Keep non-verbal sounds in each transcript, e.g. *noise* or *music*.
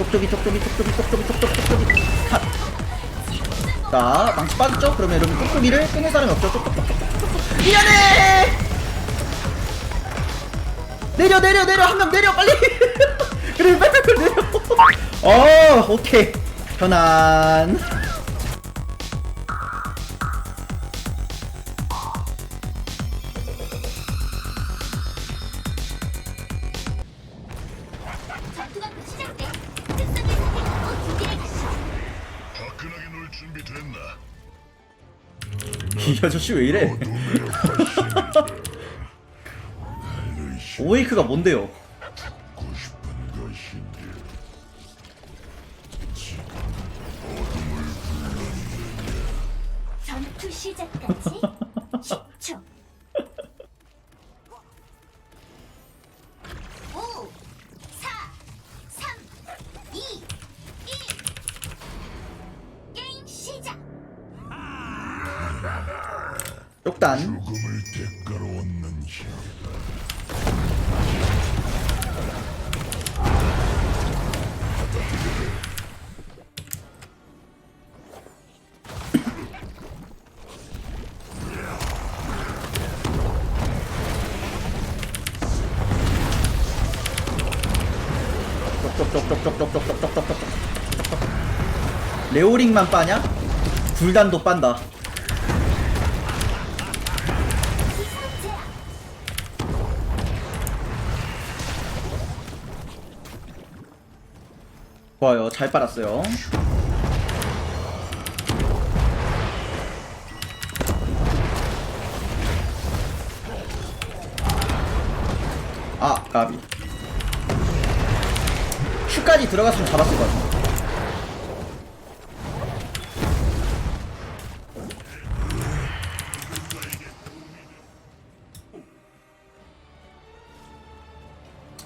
톡톡이 톡톡이 톡톡이 톡톡이 톡톡이 톡톡이 컷. 자 망치 빠졌죠? 그러면 여러분 톡톡이를 끊을 사람이 없죠? 톡톡톡톡톡 미안해! 내려 내려 내려 한 명 내려 빨리! 그래 빨리 빨리 내려 *laughs* 어 오케이 편안 야 저씨 왜 이래? *laughs* 오웨이크가 뭔데요? 전투 시작까지 10초. 레오링만 빠냐? 불단도 빤다. 좋아요. 잘 빨았어요. 아 까비. 슈까지 들어갔으면 잡았을 것 같아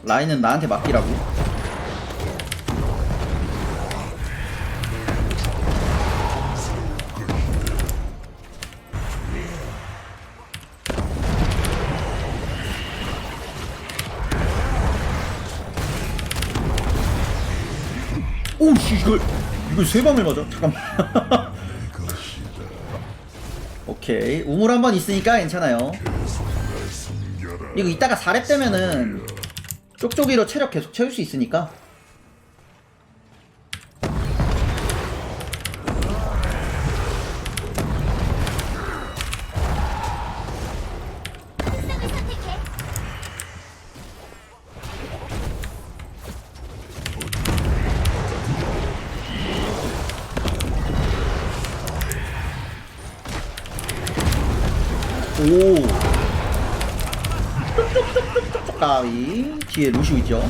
라인은 나한테 맡기라고. 오씨 이걸 이걸 세 방을 맞아 잠깐만. *laughs* 오케이 우물 한 번 있으니까 괜찮아요. 이거 이따가 4렙 되면은 쪽쪽이로 체력 계속 채울 수 있으니까. 오 *laughs* 까위 뒤에 루시오 있죠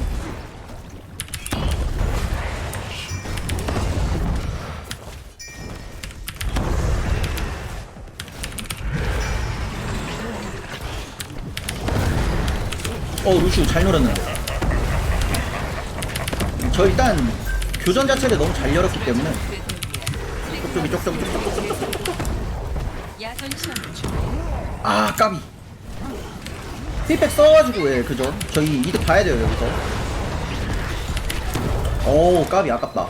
어 루시오 잘 놀았는데 저 일단 교전 자체를 너무 잘 열었기 때문에 쪽쪽이 쪽쪽이 쪽쪽이 쪽쪽이 야선 시험 중. 아 까비 피백 써가지고 예 그죠? 저희 이득 봐야 돼요 여기서. 오 까비 아깝다.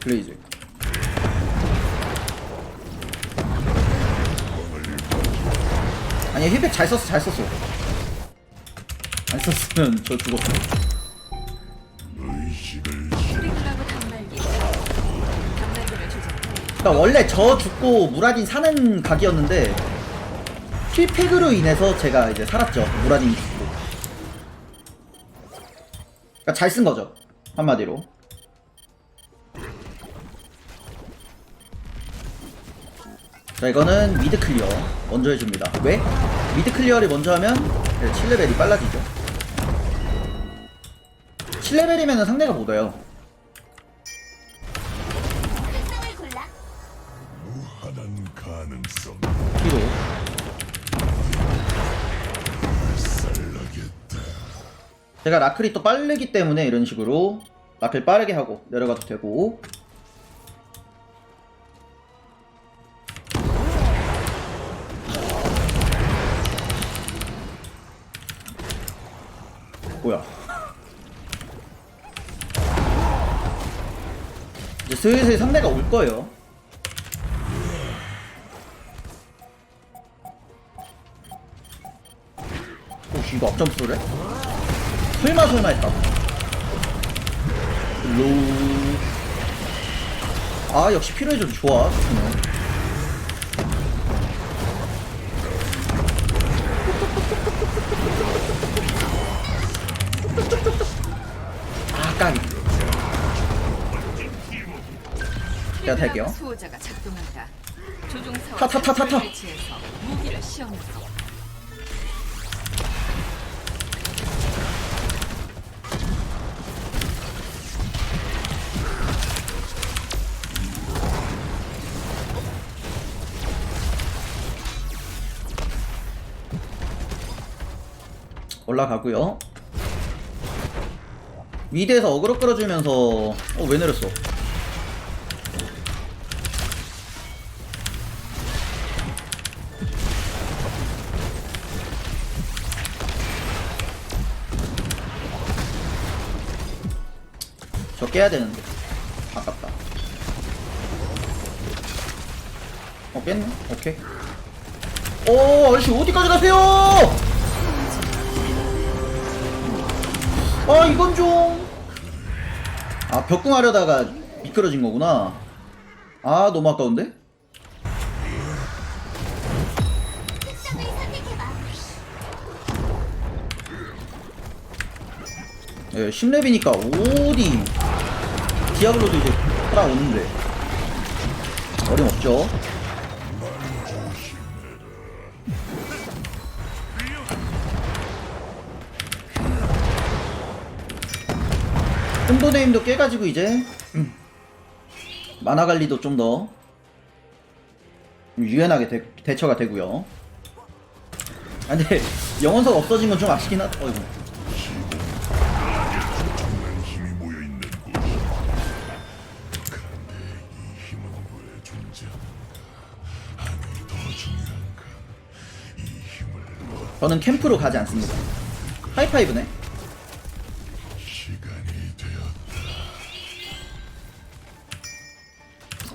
블레이즈. 아니 힐백 잘 썼어 잘 썼어. 안 썼으면 저 죽었어. 그러니까 원래 저 죽고 무라딘 사는 각이었는데 필팩으로 인해서 제가 이제 살았죠. 무라딘 죽고. 그러니까 잘 쓴 거죠. 한마디로. 자 이거는 미드 클리어 먼저 해줍니다. 왜? 미드 클리어를 먼저 하면 7레벨이 빨라지죠. 7레벨이면 상대가 못 와요 제가 라클이 또 빠르기 때문에 이런 식으로 라클 빠르게 하고 내려가도 되고 뭐야 이제 슬슬 상대가 올 거예요. 오씨 이거 앞점 쏘래? 설마 설마 했다. 로우. 아 역시 필요해줘도 좋아. 좋네. 아 까기. 제가 탈게요. 수호자가 작동한다. 조종사와 타, 타, 타, 타, 타. 배치해서 무기를 시험했어. 올라가고요. 위대에서 어그로 끌어주면서 어왜 내렸어? 저 깨야 되는데 아깝다. 어 깼네? 오케이. 오 아저씨 어디까지 가세요? 아 이건 좀. 아 벽궁하려다가 미끄러진 거구나. 아 너무 아까운데? 예, 10렙이니까 어디 디아블로도 이제 따라오는데 어림없죠. 흠도네임도 깨가지고 이제 음, 만화 관리도 좀 더 유연하게 대, 대처가 되고요. 아 근데 영원석 없어진 건 좀 아쉽긴 하다. 어이구. 저는 캠프로 가지 않습니다. 하이파이브네.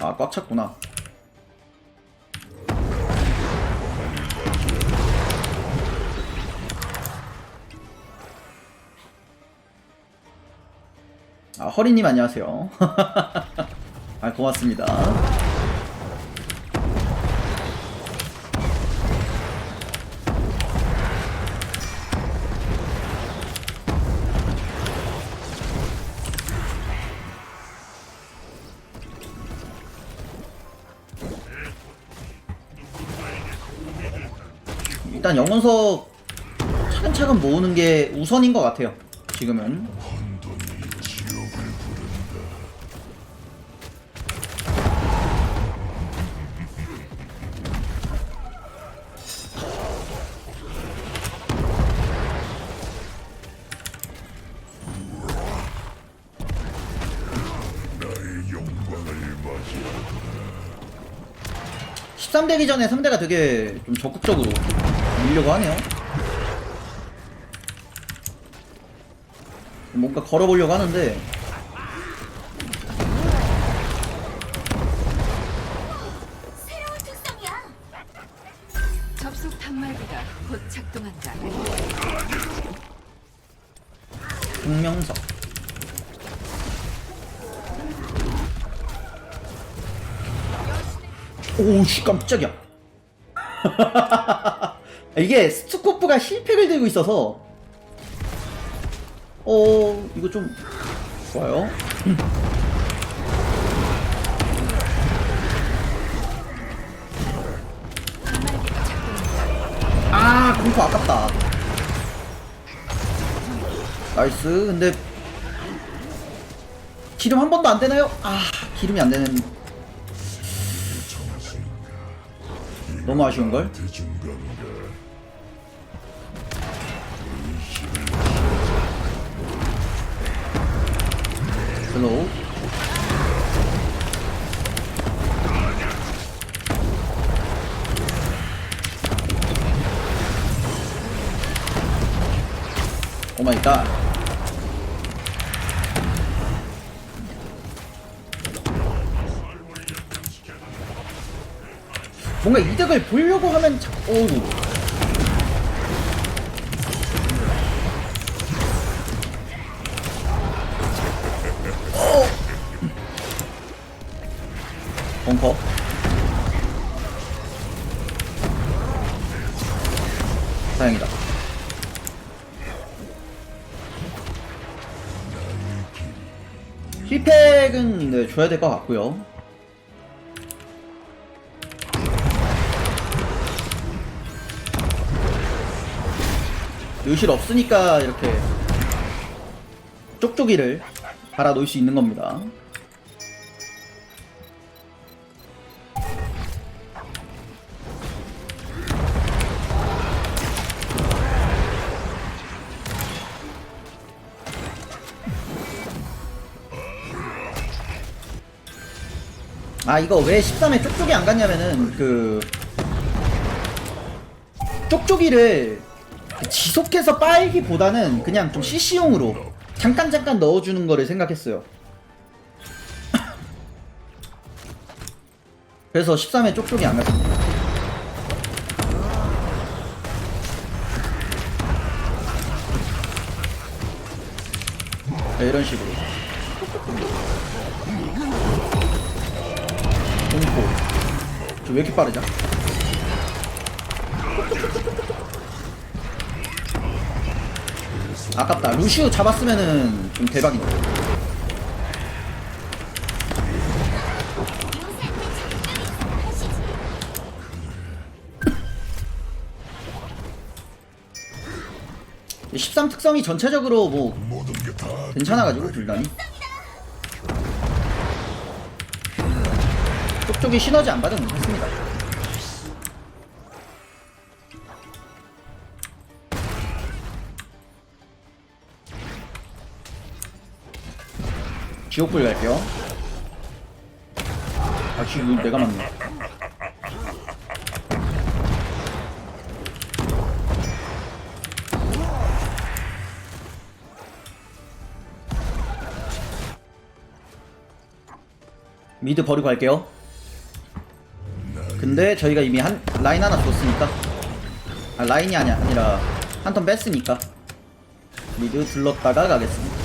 아, 꽉 찼구나. 아, 허리님 안녕하세요. *laughs* 아, 고맙습니다. 일단 영혼석 차근차근 모으는 게 우선인 것 같아요. 지금은. 혼돈이 지옥을 부른다. 나의 영광을 맞이하라. 13대기 전에 상대가 되게 좀 적극적으로 밀려고 하네요. 뭔가 걸어보려고 하는데 새로운 특성이야. 접속 단말기가 곧 작동한다. 증명석. 오씨 깜짝이야. *laughs* 이게 스투코프가 힐팩을 들고 있어서 어 이거 좀 좋아요. 작동한다. 아 공포 아깝다. 나이스. 근데 기름 한 번도 안 되나요? 아 기름이 안 되는? 너무 아쉬운 걸. 슬로우 오마이갓 oh 뭔가 이득을 보려고 하면 자꾸 어우. 벙커. 다행이다. 힐팩은 네, 줘야 될 것 같고요. 요실 없으니까 이렇게 쪽쪽이를 갈아 놓을 수 있는 겁니다. 아 이거 왜 13에 쪽쪽이 안 갔냐면은 그 쪽쪽이를 지속해서 빨기보다는 그냥 좀 CC용으로 잠깐 잠깐 넣어주는 거를 생각했어요. *coughs* 그래서 13에 쪽쪽이 안 갔습니다. 네, 이런 식으로. 왜 이렇게 빠르죠? 아깝다. 루시우 잡았으면은 좀 대박이네. 이13 특성이 전체적으로 뭐 괜찮아가지고 불단이 쪽쪽이 시너지 안 받으면 괜찮습니다. 지옥불 갈게요. 아, 지금 내가 맞네. 미드 버리고 갈게요. 근데 저희가 이미 한 라인 하나 줬으니까 아 라인이 아니야 아니라 한 턴 뺐으니까 미드 들렀다가 가겠습니다.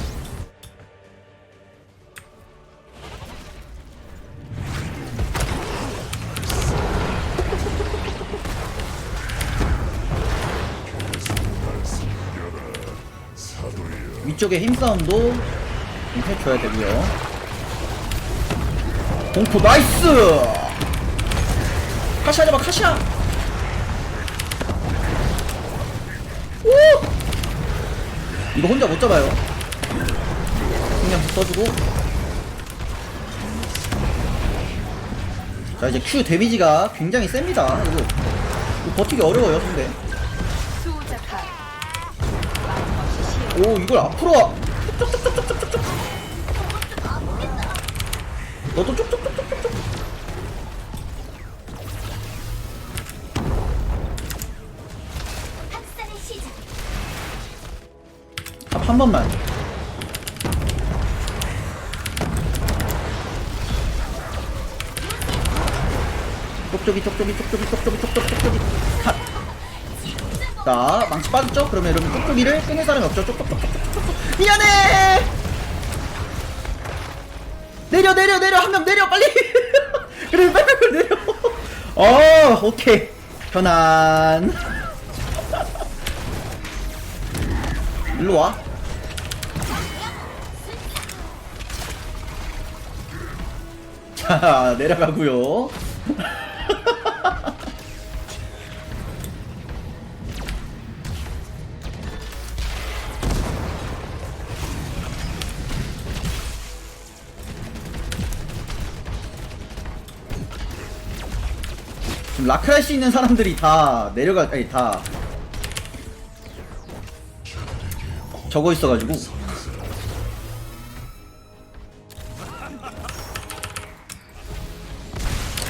위쪽에 힘싸움도 좀 해줘야 되고요. 공포 나이스! 카시아 잡아 카시아! 오! 이거 혼자 못 잡아요. 그냥 써주고. 자 이제 Q 데미지가 굉장히 셉니다. 이거, 이거 버티기 어려워요. 수호자카 오 이걸 앞으로 와. 너도 쪽쪽쪽쪽쪽쪽. 학살의 한 번만. 쪽쪽이 쪽쪽이 쪽쪽이 쪽쪽이 쪽쪽이 쪽쪽이 컷. 자 망치 빠졌죠? 그러면 여러분 쪽쪽이를 끊을 사람이 없죠? 쪽쪽쪽쪽쪽쪽 미안해. 내려 내려 내려 한 명 내려 빨리. *laughs* 그래 빨리 빨리 내려. 어 오케이 편안. *laughs* 일로 와. 자, *laughs* 내려가고요. 지금 라크 할 수 있는 사람들이 다 내려가, 아니, 다 적어 있어가지고.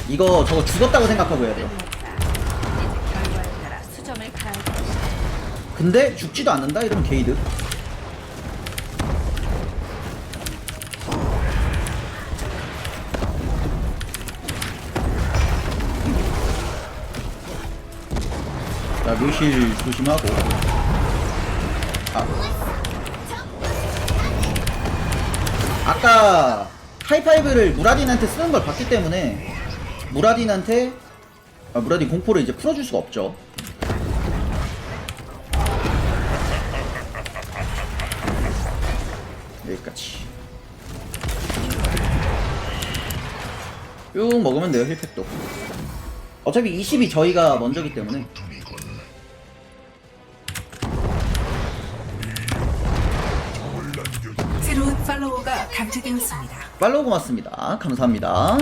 이거 저거 죽었다고 생각하고 해야 돼요. 근데 죽지도 않는다 이러면 게이드. 묘실 조심하고 아. 아까 하이파이브를 무라딘한테 쓰는 걸 봤기 때문에 무라딘한테 아, 무라딘 공포를 이제 풀어줄 수가 없죠. 여기까지. 쭉 먹으면 돼요 힐팩도. 어차피 20이 저희가 먼저기 때문에. 새로운 팔로워가 감지되었습니다. 팔로우 고맙습니다. 감사합니다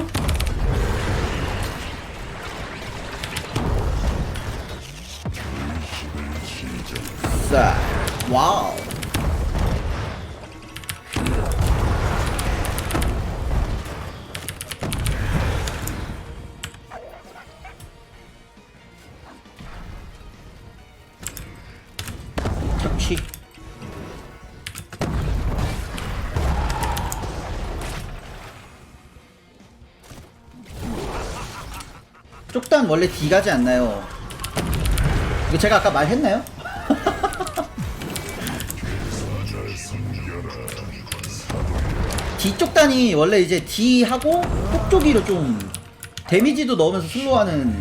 자 와우 쪽단 원래 D 가지 않나요? 이거 제가 아까 말했나요? D 쪽단이 원래 이제 D 하고 폭조기로 좀 데미지도 넣으면서 슬로우하는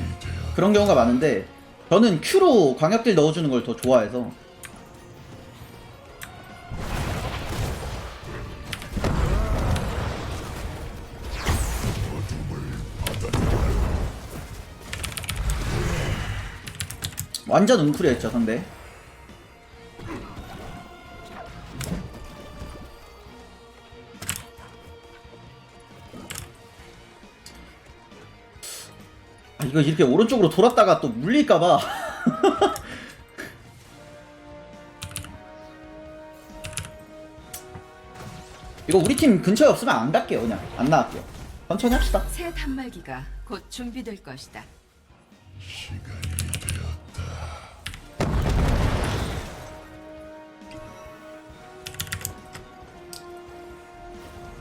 그런 경우가 많은데 저는 Q로 광역딜 넣어주는 걸 더 좋아해서. 완전 웅크리했죠 상대 이거 이렇게 오른쪽으로 돌았다가 또 물릴까봐. *laughs* 이거 우리 팀 근처에 없으면 안 갈게요 그냥. 안 나갈게요. 천천히 합시다. 새 단말기가 곧 준비될 것이다.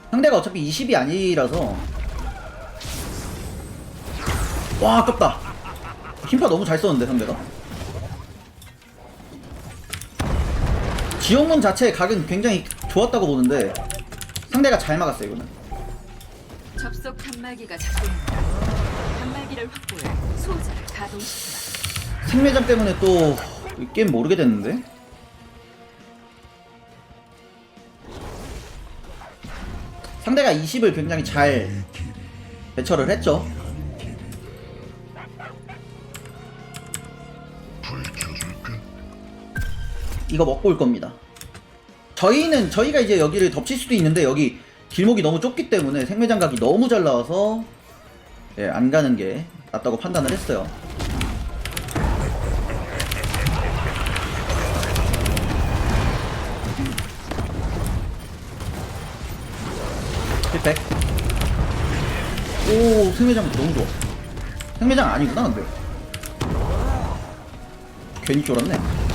상대가 어차피 20이 아니라서 와 아깝다. 힘파 너무 잘 썼는데 상대가? 지옥문 자체의 각은 굉장히 좋았다고 보는데 상대가 잘 막았어요 이거는. 접속 단말기가 작동한다. 단말기를 확보해 수호자를 가동시키라. 생매장 때문에 또이 게임 모르게 됐는데? 상대가 20을 굉장히 잘 대처를 했죠 이거 먹고 올 겁니다. 저희는 저희가 이제 여기를 덮칠 수도 있는데 여기 길목이 너무 좁기 때문에 생매장각이 너무 잘 나와서 예, 안 가는 게 낫다고 판단을 했어요. 힐백. 오, 생매장 너무 좋아. 생매장 아니구나, 근데. 괜히 쫄았네.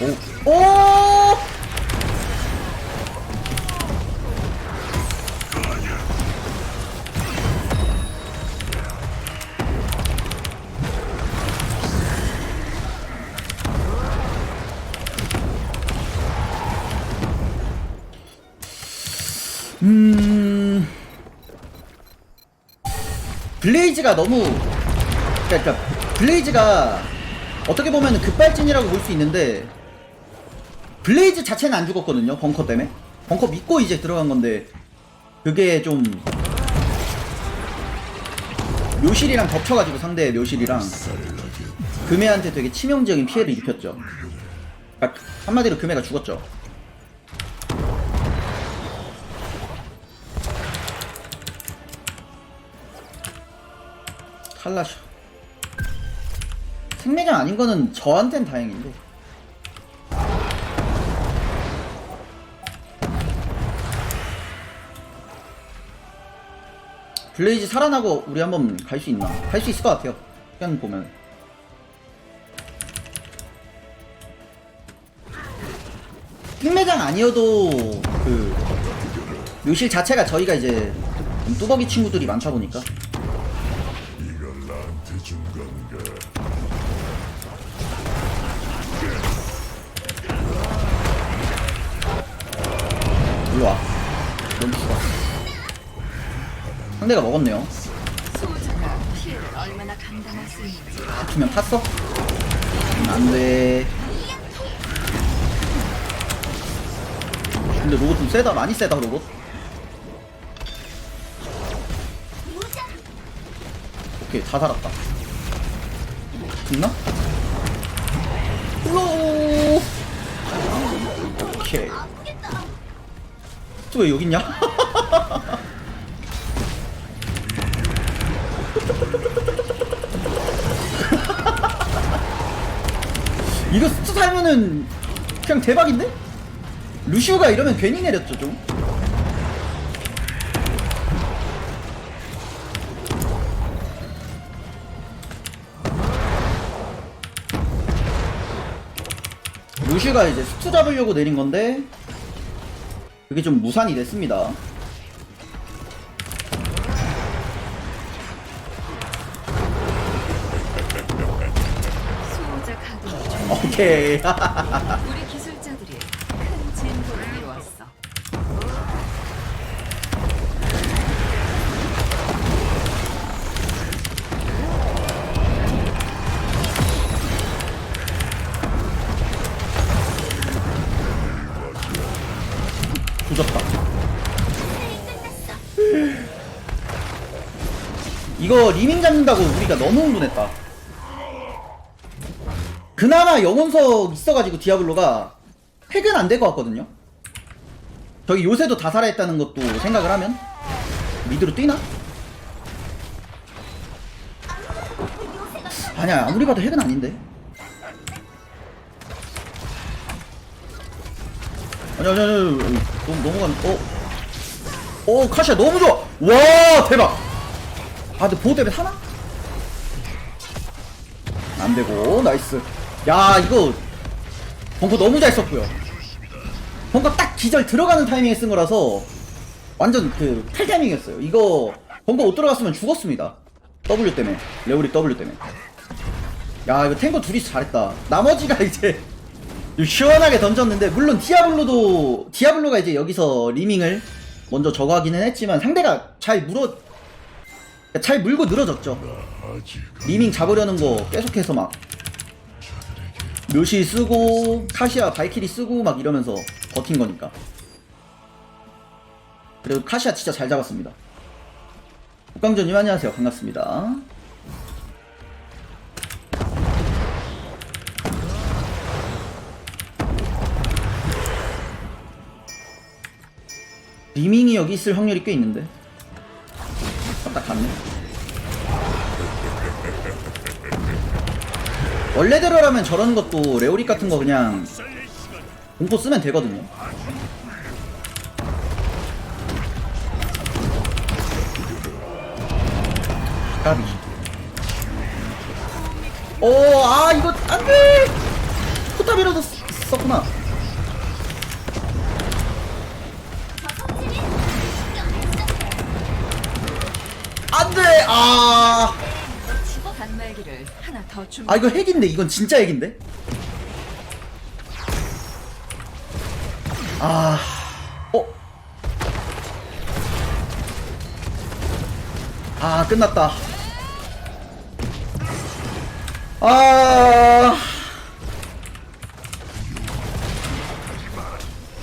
오! 오! 음. 블레이즈가 너무 그러니까 블레이즈가 어떻게 보면 급발진이라고 볼 수 있는데 블레이즈 자체는 안 죽었거든요 벙커 때문에. 벙커 믿고 이제 들어간 건데 그게 좀 묘실이랑 겹쳐가지고 상대 묘실이랑 금해한테 되게 치명적인 피해를 입혔죠. 그러니까 한마디로 금해가 죽었죠. 탈라셔. 생매장 아닌 거는 저한텐 다행인데 블레이즈 살아나고 우리 한번 갈 수 있나? 갈 수 있을 것 같아요. 그냥 보면. 생매장 아니어도 그 묘실 자체가 저희가 이제 좀 뚜벅이 친구들이 많다 보니까 상대가 먹었네요. 두명 탔어? 안 돼. 근데 로봇 좀 세다. 많이 세다, 로봇. 오케이, 다 살았다. 죽나? 로 오케이. 또 왜 여기 있냐? *laughs* 이거 스투 살면은 그냥 대박인데? 루시우가 이러면 괜히 내렸죠 좀. 루시가 이제 스투 잡으려고 내린 건데 그게 좀 무산이 됐습니다. 오케이. 우리 기술자들이 큰 진도를 이루었어. 끝났어. 이거 리밍 잡는다고 우리가 너무 흥분했다. 그나마 영혼석 있어가지고 디아블로가 핵은 안 될 것 같거든요. 저기 요새도 다 살아있다는 것도 생각을 하면 미드로 뛰나? 아니야 아무리 봐도 핵은 아닌데. 아니야 아니야 아니야 너무 넘어간 어. 어 카시야 너무 좋아. 와 대박. 아 근데 보호 때문에 사나? 안 되고 나이스. 야 이거 벙커 너무 잘 썼고요. 벙커 딱 기절 들어가는 타이밍에 쓴 거라서 완전 그 탈타이밍이었어요. 이거 벙커 못 들어갔으면 죽었습니다. W 때문에 레오리 W 때문에. 야 이거 탱커 둘이서 잘했다. 나머지가 *laughs* 이제 좀 시원하게 던졌는데 물론 디아블로도 디아블로가 이제 여기서 리밍을 먼저 저거 하기는 했지만 상대가 잘 물어 잘 물고 늘어졌죠. 리밍 잡으려는 거 계속해서 막 묘시 쓰고 카시아 발키리 쓰고 막 이러면서 버틴 거니까. 그래도 카시아 진짜 잘 잡았습니다. 국강전님 안녕하세요. 반갑습니다. 리밍이 여기 있을 확률이 꽤 있는데. 어, 딱 갔네. 원래대로라면 저런 것도 레오릭 같은 거 그냥 공포 쓰면 되거든요. 까비. 오, 아, 이거, 안 돼! 포탑이라도 쓰- 썼구나. 저 성질이 신경 안 써. 안 돼! 아. 아, 이거 핵인데, 이건 진짜 핵인데? 아. 어? 아, 끝났다. 아.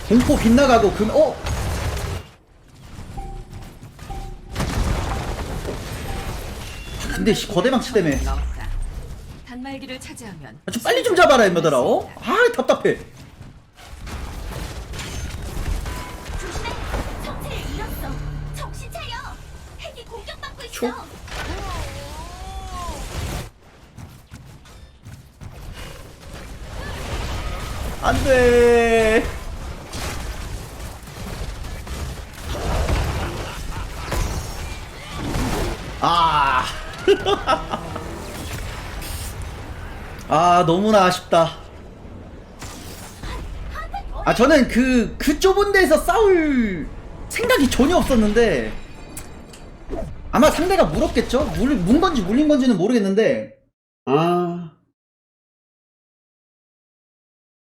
공포 빗나가고 금, 어? 근데 씨, 거대망치 때문에. 단말기를 차지하면 아, 좀 빨리 좀 잡아라, 엠버들아, 어? 아, 답답해. 조심해. 성질을 잃었어. 정신 차려. 핵이 공격받고 있어. 초? 안 돼. 아. *laughs* 아, 너무나 아쉽다. 아, 저는 그, 그 좁은 데서 싸울 생각이 전혀 없었는데, 아마 상대가 물었겠죠? 물, 문 건지 물린 건지는 모르겠는데, 아.